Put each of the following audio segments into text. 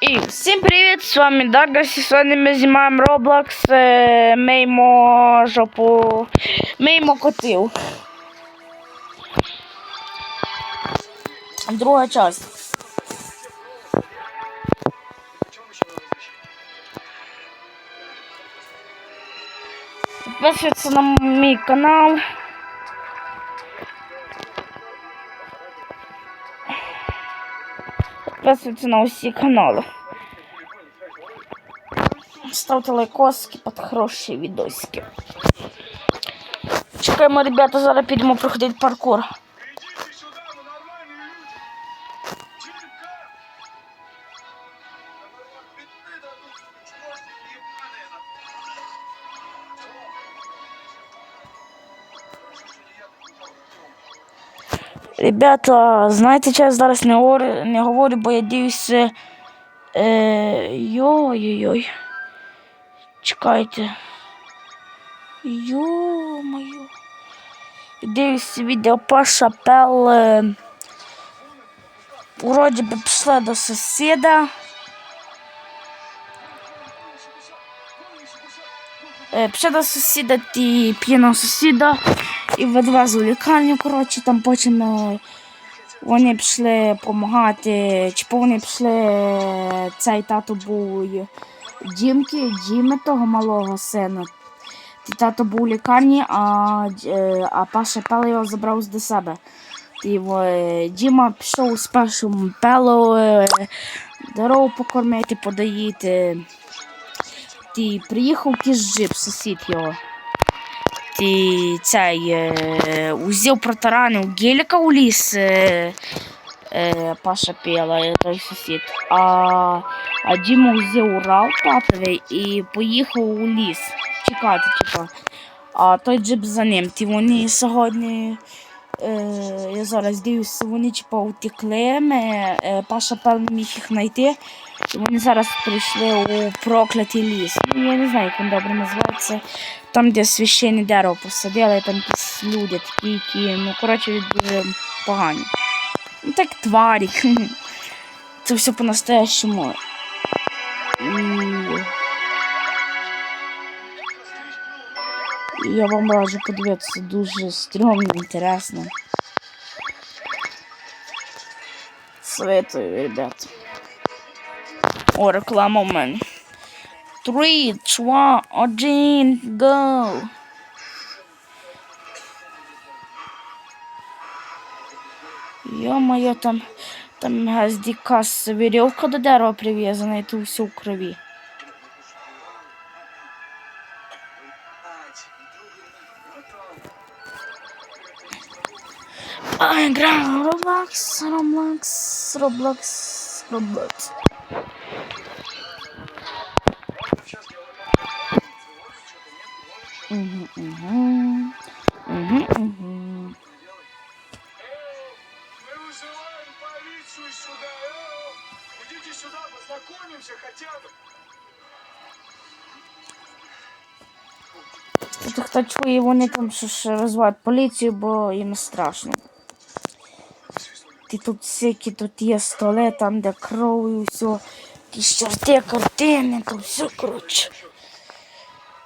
І всім привіт! З вами Дагас, і сьогодні ми знімаємо Roblox, е, миймо жопу, миймо котів. Друга часть. Підписуйтесь на мій канал. Підписуйтесь на усі канали. Ставте лайкоски під хороші відосики. Чекаємо, ребята, зараз підемо проходити паркур. Ребята, знаєте, що я зараз не говорю, не говорю, бо я дивлюся. Е, йой-йой-йой. Чекайте. Йо-моє. Дивлюся відео Паша Пел. Е, вроді би пішла до сусіда. Е, пішла до сусіда, ті п'яного сусіда і відвезли в лікарню, коротше, там потім е, вони пішли допомагати, чи вони пішли, е, цей тато був Дімки, Діми того малого сина. Тато був у лікарні, а, е, а Паша Пело його забрав до себе. Діма пішов з першим Пело дорогу покормити, подоїти. Ті приїхав джип, сусід його. Ті цей е, узяв протаранив геліка у ліс. Е, е, Паша піла, е, той сусід. А, а Діма взяв Урал татовий і поїхав у ліс. Чекати, типа. А той джип за ним. Ті вони сьогодні. Е, я зараз дивлюся, вони типа утекли. Ми, е, Паша певно міг їх знайти. Вони зараз прийшли у проклятий ліс. Ну, я не знаю, як він добре називається. Там, де священне дерево посадили, там люди такі, які, ну, коротше, дуже погані. Ну так тварі. Це все по-настоящему. я вам раджу подивитися дуже стрьомно, інтересно. Советую, ребят. О, реклама у мене. Три, два, один, go! Ё-моё, там, там газдикас веревка до дерева прив'язана, і тут все в крові. Roblox, Roblox, Roblox, Roblox. Угу, угу. Угу, угу. Мы вызываем полицию сюда. Э, Идите сюда, познакомимся хотя бы. Тут хто чує, вони там що ж розвивають поліцію, бо їм страшно. Ти тут всякі тут є столи, там де кров і все. Якісь чорти, картини, там все, коротше.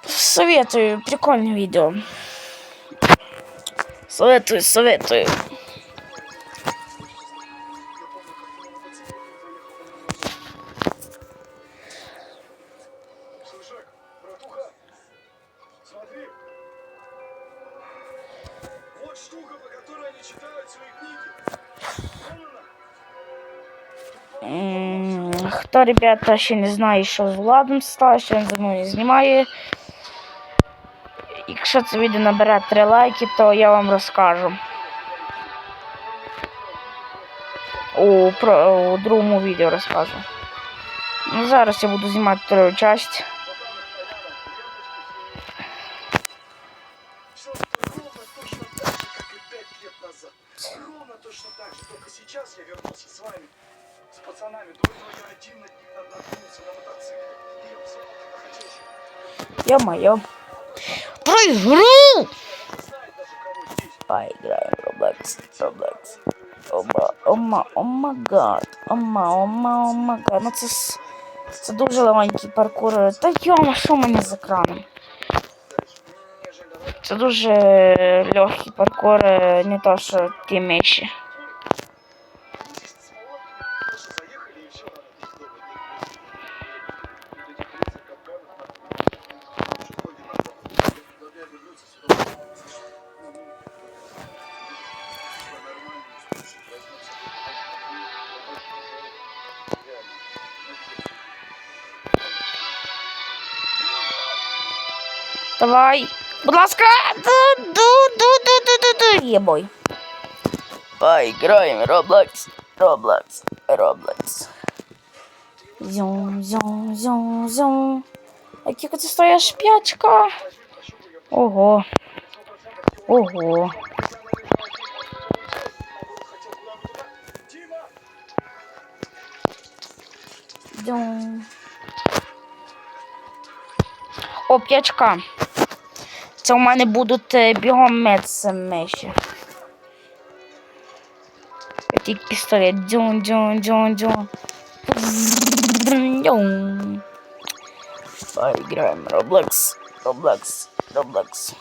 Советую, прикольне відео. Советую, советую. Хто, ребята, ще не знає, що з Владом стало, що він за мною знімає. Якщо це відео набере 3 лайки, то я вам розкажу. У, про, у другому відео розкажу. Ну, зараз я буду знімати вторую часть. Ё-моё. Про здесь. Поиграем Roblox. Roblox. Ома, ома, ома гад. Ома, ома, ома гад. Ну це. Це дуже легенький паркур. Та йома, що в мене з екраном? Це дуже легкий паркур, е, не то, що ті миші. Давай. Будь ласка. Ду. Єбой. Поиграем Roblox. Roblox. Roblox. Зюм, зюм, зюм, зюм. А Скільки це стоїть шпячка? Ого. Ого. Дюм. О, п'ячка. Це у мене будуть е, бігом мець миші. Такий пістолет. Дюн, дюн, дюн. Дюн. Поиграем Roblox. Roblox. Roblox.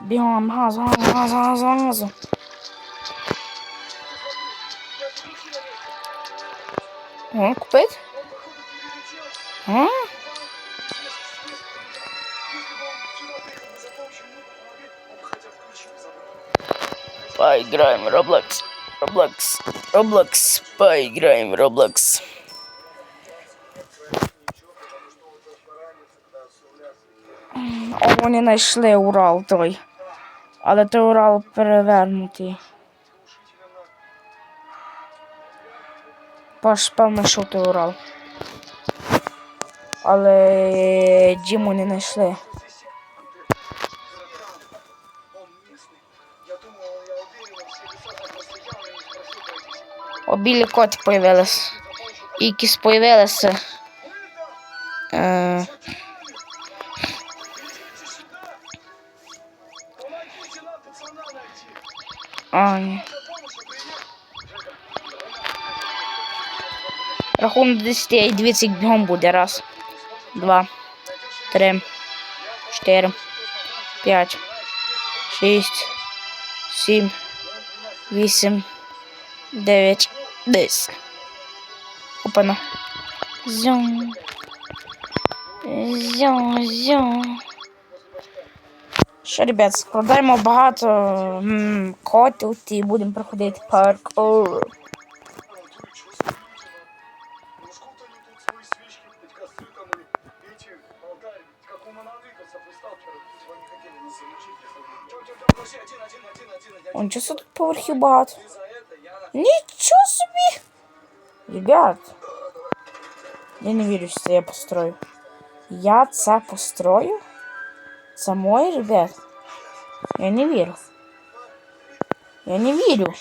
Бігом, газу, газу, газу, газу, газу. О, купить? А? Поиграем в Roblox. Roblox. Roblox. Поиграем в Roblox. О, вони знайшли Урал той. Але той Урал перевернутий. Паш, певно, що той Урал. Але Діму не знайшли. О, білі коти появились. Якісь появилися. Е, Помогите нам пацана найти. а, ні. Я помощь принес. Рахунок до 10 і 20 бігом буде. Раз, два, три, чотири, п'ять, шість, сім, вісім, дев'ять, десять. Опана. Зюм. Зюм, зюм. Що, ребят, складаємо багато м, котів і будемо проходити паркур. Ну сколько они тут свои свечки, эти костры там или эти алтарь, как у монолитовцев и сталкеров. Чего не хотели нас замучить, если бы. Чё, чё, чё, подожди, один, один, один, один, один. Он чого тут поверхів багато? Ты за это, я на... Нічого собі! Ребят, я не вірю, що це я построю. Я це построю? Це моє, ребят? Я не вірю. Я не вірю.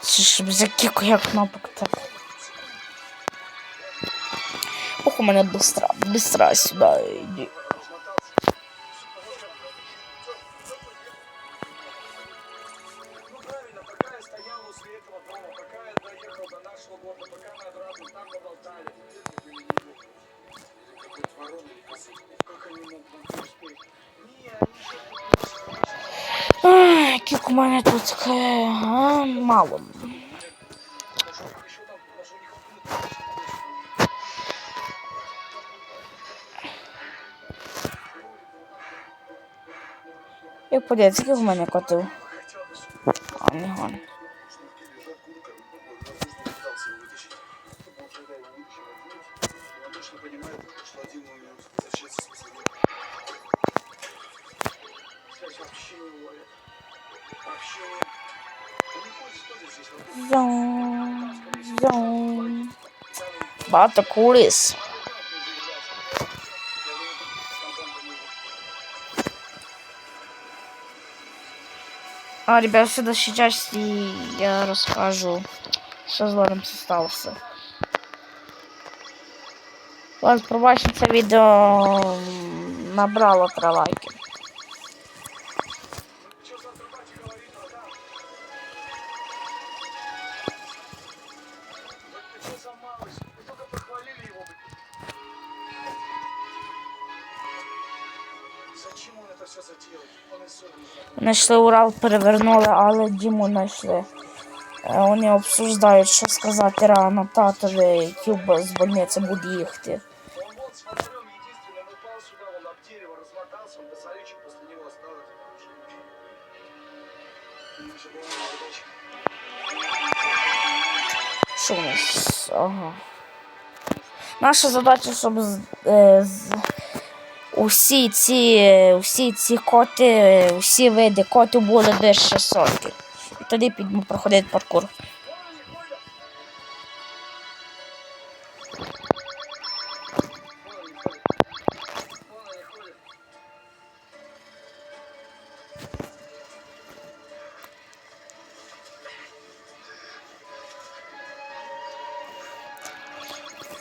Це ж без яких я кнопок так. у мене быстро, быстро сюди йди. Ну правильно, пока я стоял возле этого Як подивіться, скільки в мене котів. хотел бы, чтобы А, не гон. А, ребят, в следующей части я расскажу, что с Лорем остался. Ладно, пробачте це відео набрало три лайки. Знайшли Урал, перевернули, але Діму знайшли. Е, Вони обсуждають, що сказати рано татові, який з больниці буде їхати. Що у нас? Ага. Наша задача, щоб з, е, з, усі ці, усі ці коти, усі види котів були більше сотки. І тоді підемо проходити паркур.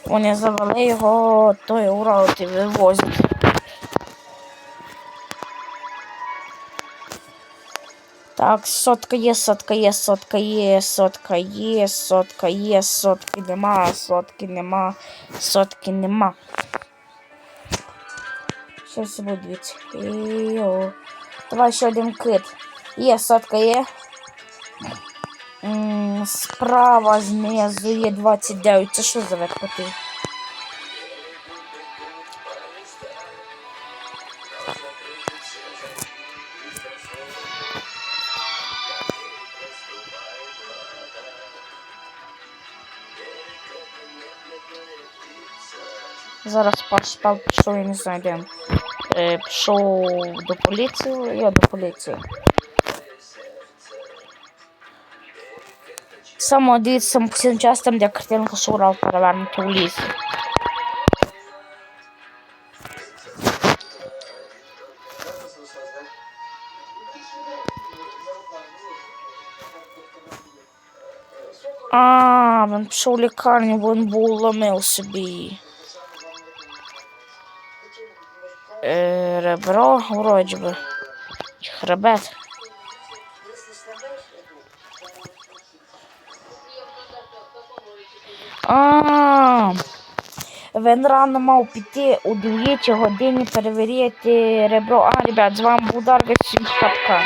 Вони завели його, той Урал і вивозять. Так, сотка є, сотка є, сотка є, сотка є, сотка є, сотки нема, сотки нема, сотки нема. Щось дивіться. Йо. Давай ще один кит. Є, сотка є. Справа знизу є 29. Це що за верхоти? Зараз паш пав пішов, я не знаю де. Е, пішов до поліції, я до поліції. Само дивіться цим частом, де картинка шурав перевернути у лісі. А, він пішов в лікарню, бо він був ломив собі. Е, ребро, вроді би. Чи Хребет. А, він рано мав піти у 2 годині перевіряти ребро. А, ребят, з вами був Даргас пока.